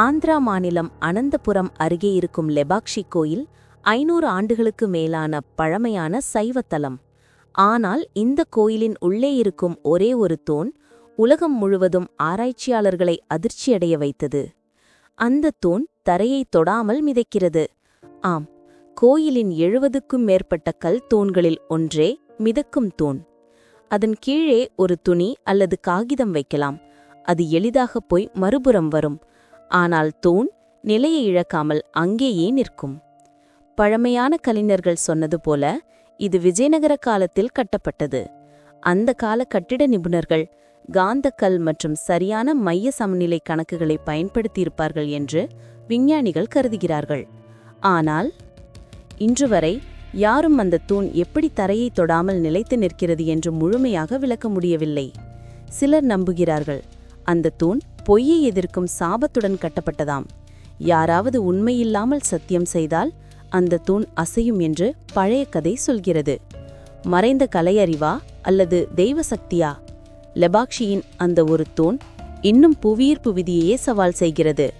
ஆந்திரா மாநிலம் அனந்தபுரம் அருகே இருக்கும் லெபாக்ஷி கோயில் ஐநூறு ஆண்டுகளுக்கு மேலான பழமையான சைவத்தலம். ஆனால் இந்த கோயிலின் உள்ளே இருக்கும் ஒரே ஒரு தூண் உலகம் முழுவதும் ஆராய்ச்சியாளர்களை அதிர்ச்சியடைய வைத்தது. அந்த தூண் தரையை தொடாமல் மிதக்கிறது. ஆம் கோயிலின் எழுபதுக்கும் மேற்பட்ட கல் தூண்களில் ஒன்றே மிதக்கும் தூண் அதன் கீழே ஒரு துணி அல்லது காகிதம் வைக்கலாம். அது எளிதாக போய் மறுபுறம் வரும். ஆனால் தூண் நிலையை இழக்காமல் அங்கேயே நிற்கும். பழமையான கலைஞர்கள் சொன்னது போல இது விஜயநகர காலத்தில் கட்டப்பட்டது. அந்த கால கட்டிட நிபுணர்கள் காந்தக்கல் மற்றும் சரியான மைய சமநிலை கணக்குகளை பயன்படுத்தியிருப்பார்கள் என்று விஞ்ஞானிகள் கருதுகிறார்கள். ஆனால் இன்று வரை யாரும் அந்த தூண் எப்படி தரையை தொடாமல் நிலைத்து நிற்கிறது என்று முழுமையாக விளக்க முடியவில்லை. சிலர் நம்புகிறார்கள் அந்த தூண் பொய்யை எதிர்க்கும் சாபத்துடன் கட்டப்பட்டதாம். யாராவது உண்மையில்லாமல் சத்தியம் செய்தால் அந்த தூண் அசையும் என்று பழைய கதை சொல்கிறது. மறைந்த கலையறிவா அல்லது தெய்வ சக்தியா லெபாக்ஷியின் அந்த ஒரு தூண் இன்னும் புவியீர்ப்பு விதியையே சவால் செய்கிறது.